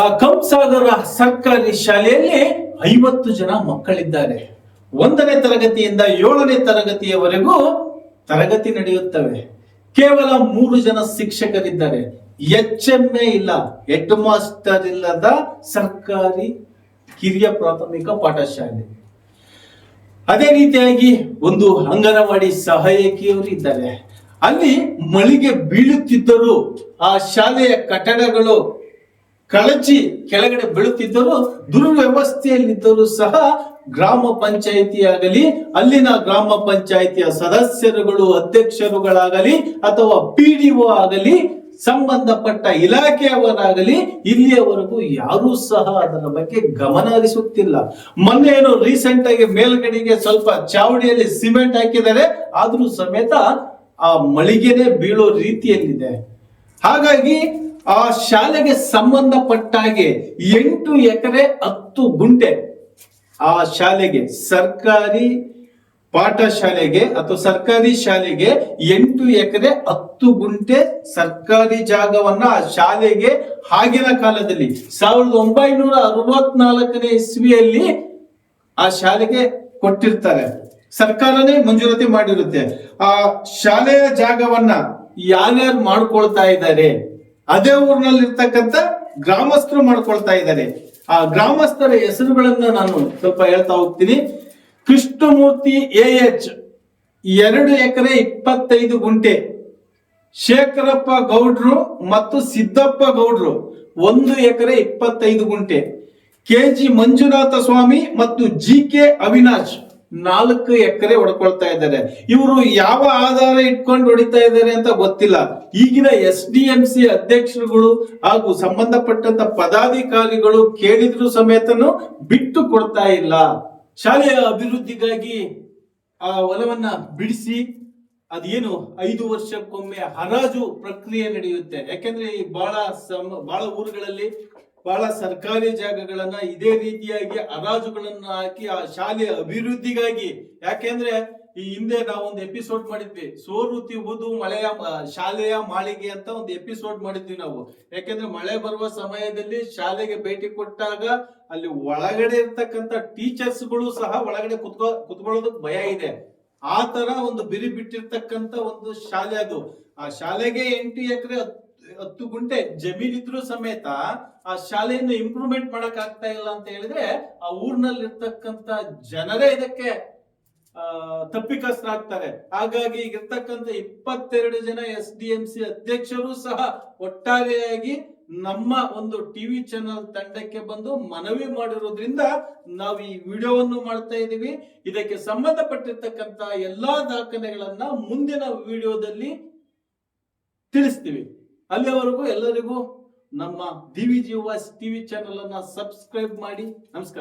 ಆ ಕಂಸಾಗರ ಸರ್ಕಾರಿ ಶಾಲೆಯಲ್ಲಿ ಐವತ್ತು ಜನ ಮಕ್ಕಳಿದ್ದಾರೆ. ಒಂದನೇ ತರಗತಿಯಿಂದ ಏಳನೇ ತರಗತಿಯವರೆಗೂ ತರಗತಿ ನಡೆಯುತ್ತವೆ. ಕೇವಲ ಮೂರು ಜನ ಶಿಕ್ಷಕರಿದ್ದಾರೆ. ಎಚ್ ಎಂ ಎ ಇಲ್ಲ ಹೆಡ್ ಮಾಸ್ಟರ್ ಇಲ್ಲದ ಸರ್ಕಾರಿ ಕಿರಿಯ ಪ್ರಾಥಮಿಕ ಪಾಠಶಾಲೆ. ಅದೇ ರೀತಿಯಾಗಿ ಒಂದು ಅಂಗನವಾಡಿ ಸಹಾಯಕಿಯವರು ಇದ್ದಾರೆ. ಅಲ್ಲಿ ಮಳಿಗೆ ಬೀಳುತ್ತಿದ್ದರೂ ಆ ಶಾಲೆಯ ಕಟ್ಟಡಗಳು ಕಳಚಿ ಕೆಳಗಡೆ ಬೀಳುತ್ತಿದ್ದರು ದುರ್ವ್ಯವಸ್ಥೆಯಲ್ಲಿದ್ದರೂ ಸಹ ಗ್ರಾಮ ಪಂಚಾಯಿತಿ ಆಗಲಿ ಅಲ್ಲಿನ ಗ್ರಾಮ ಪಂಚಾಯಿತಿಯ ಸದಸ್ಯರುಗಳು, ಅಧ್ಯಕ್ಷರುಗಳಾಗಲಿ ಅಥವಾ ಪಿ ಡಿ ಒ ಆಗಲಿ, ಸಂಬಂಧಪಟ್ಟ ಇಲಾಖೆಯವರಾಗಲಿ ಇಲ್ಲಿಯವರೆಗೂ ಯಾರೂ ಸಹ ಅದರ ಬಗ್ಗೆ ಗಮನ ಹರಿಸುತ್ತಿಲ್ಲ ಮೊನ್ನೆ ಏನು ರೀಸೆಂಟ್ ಆಗಿ ಮೇಲ್ಗಡೆಗೆ ಸ್ವಲ್ಪ ಚಾವಡಿಯಲ್ಲಿ ಸಿಮೆಂಟ್ ಹಾಕಿದರೆ ಆದ್ರೂ ಸಮೇತ ಆ ಮಳಿಗೆನೆ ಬೀಳೋ ರೀತಿಯಲ್ಲಿದೆ. ಹಾಗಾಗಿ ಆ ಶಾಲೆಗೆ ಸಂಬಂಧಪಟ್ಟ ಹಾಗೆ ಎಂಟು ಎಕರೆ ಹತ್ತು ಗುಂಟೆ ಆ ಶಾಲೆಗೆ ಸರ್ಕಾರಿ ಪಾಠಶಾಲೆಗೆ ಅಥವಾ ಸರ್ಕಾರಿ ಶಾಲೆಗೆ ಎಂಟು ಎಕರೆ ಹತ್ತು ಗುಂಟೆ ಸರ್ಕಾರಿ ಜಾಗವನ್ನ ಆ ಶಾಲೆಗೆ ಆಗಿನ ಕಾಲದಲ್ಲಿ ಸಾವಿರದ ಒಂಬೈನೂರ ಅರವತ್ನಾಲ್ಕನೇ ಇಸ್ವಿಯಲ್ಲಿ ಆ ಶಾಲೆಗೆ ಕೊಟ್ಟಿರ್ತಾರೆ. ಸರ್ಕಾರನೇ ಮಂಜೂರಾತಿ ಮಾಡಿರುತ್ತೆ. ಆ ಶಾಲೆಯ ಜಾಗವನ್ನ ಯಾರ್ಯಾರು ಮಾಡ್ಕೊಳ್ತಾ ಇದ್ದಾರೆ? ಅದೇ ಊರಿನಲ್ಲಿ ಇರ್ತಕ್ಕಂಥ ಗ್ರಾಮಸ್ಥರು ಮಾಡ್ಕೊಳ್ತಾ ಇದ್ದಾರೆ. ಆ ಗ್ರಾಮಸ್ಥರ ಹೆಸರುಗಳನ್ನ ನಾನು ಸ್ವಲ್ಪ ಹೇಳ್ತಾ ಹೋಗ್ತೀನಿ. ಕೃಷ್ಣಮೂರ್ತಿ ಎ ಎಚ್ ಎರಡು ಎಕರೆ ಇಪ್ಪತ್ತೈದು ಗುಂಟೆ. ಶೇಖರಪ್ಪ ಗೌಡ್ರು ಮತ್ತು ಸಿದ್ದಪ್ಪ ಗೌಡ್ರು ಒಂದು ಎಕರೆ ಇಪ್ಪತ್ತೈದು ಗುಂಟೆ. ಕೆ ಜಿ ಮಂಜುನಾಥ ಸ್ವಾಮಿ ಮತ್ತು ಜಿ ಕೆ ಅವಿನಾಶ್. ನಾಲ್ಕು ಎಕರೆ ಹೊಡ್ಕೊಳ್ತಾ ಇದ್ದಾರೆ. ಇವರು ಯಾವ ಆಧಾರ ಇಟ್ಕೊಂಡು ಹೊಡಿತಾ ಇದ್ದಾರೆ ಅಂತ ಗೊತ್ತಿಲ್ಲ. ಈಗಿನ ಎಸ್ ಡಿ ಎಂ ಸಿ ಅಧ್ಯಕ್ಷರುಗಳು ಹಾಗೂ ಸಂಬಂಧಪಟ್ಟಂತ ಪದಾಧಿಕಾರಿಗಳು ಕೇಳಿದ್ರು ಸಮೇತನು ಬಿಟ್ಟು ಕೊಡ್ತಾ ಇಲ್ಲ. ಶಾಲೆಯ ಅಭಿವೃದ್ಧಿಗಾಗಿ ಆ ಹೊಲವನ್ನ ಬಿಡಿಸಿ ಅದೇನು ಐದು ವರ್ಷಕ್ಕೊಮ್ಮೆ ಹರಾಜು ಪ್ರಕ್ರಿಯೆ ನಡೆಯುತ್ತೆ. ಯಾಕೆಂದ್ರೆ ಈ ಬಹಳ ಸಮ ಬಹಳ ಊರುಗಳಲ್ಲಿ ಬಹಳ ಸರ್ಕಾರಿ ಜಾಗಗಳನ್ನ ಇದೇ ರೀತಿಯಾಗಿ ಅರಾಜುಗಳನ್ನ ಹಾಕಿ ಆ ಶಾಲೆಯ ಅಭಿವೃದ್ಧಿಗಾಗಿ. ಯಾಕೆಂದ್ರೆ ಈ ಹಿಂದೆ ನಾವು ಎಪಿಸೋಡ್ ಮಾಡಿದ್ವಿ. ಸೋರುತಿ ಊದು ಮಳೆಯ ಶಾಲೆಯ ಮಾಳಿಗೆ ಅಂತ ಒಂದು ಎಪಿಸೋಡ್ ಮಾಡಿದ್ವಿ ನಾವು. ಯಾಕೆಂದ್ರೆ ಮಳೆ ಬರುವ ಸಮಯದಲ್ಲಿ ಶಾಲೆಗೆ ಭೇಟಿ ಕೊಟ್ಟಾಗ ಅಲ್ಲಿ ಒಳಗಡೆ ಇರ್ತಕ್ಕಂಥ ಟೀಚರ್ಸ್ಗಳು ಸಹ ಒಳಗಡೆ ಕುತ್ಕೋ, ಕುತ್ಕೊಳ್ಳೋದಕ್ಕೆ ಭಯ ಇದೆ. ಆ ತರ ಒಂದು ಬಿರಿ ಬಿಟ್ಟಿರ್ತಕ್ಕಂತ ಒಂದು ಶಾಲೆ ಅದು. ಆ ಶಾಲೆಗೆ ಎಂಟು ಎಕರೆ ಹತ್ತು ಗುಂಟೆ ಜಮೀನಿದ್ರು ಸಮೇತ ಆ ಶಾಲೆಯನ್ನು ಇಂಪ್ರೂವ್ಮೆಂಟ್ ಮಾಡಕ್ ಆಗ್ತಾ ಇಲ್ಲ ಅಂತ ಹೇಳಿದ್ರೆ ಆ ಊರಿನಲ್ಲಿ ಇರ್ತಕ್ಕಂತ ಜನರೇ ಇದಕ್ಕೆ ತಪ್ಪಿಕಸ್ತರಾಗ್ತಾರೆ ಹಾಗಾಗಿ ಇರ್ತಕ್ಕಂಥ ಇಪ್ಪತ್ತೆರಡು ಜನ ಎಸ್ ಡಿ ಎಂ ಸಿ ಅಧ್ಯಕ್ಷರು ಸಹ ಒಟ್ಟಾರೆಯಾಗಿ ನಮ್ಮ ಒಂದು ಟಿವಿ ಚಾನಲ್ ತಂಡಕ್ಕೆ ಬಂದು ಮನವಿ ಮಾಡಿರೋದ್ರಿಂದ ನಾವು ಈ ವಿಡಿಯೋವನ್ನು ಮಾಡ್ತಾ ಇದ್ದೀವಿ. ಇದಕ್ಕೆ ಸಂಬಂಧಪಟ್ಟಿರ್ತಕ್ಕಂತ ಎಲ್ಲಾ ದಾಖಲೆಗಳನ್ನ ಮುಂದಿನ ವಿಡಿಯೋದಲ್ಲಿ ತಿಳಿಸ್ತೀವಿ. ಅಲ್ಲಿಯವರೆಗೂ ಎಲ್ಲರಿಗೂ ನಮ್ಮ ದಿವಿ ವಿ ಟಿವಿ ಚಾನೆಲ್ ಅನ್ನ ಸಬ್ಸ್ಕ್ರೈಬ್ ಮಾಡಿ. ನಮಸ್ಕಾರ.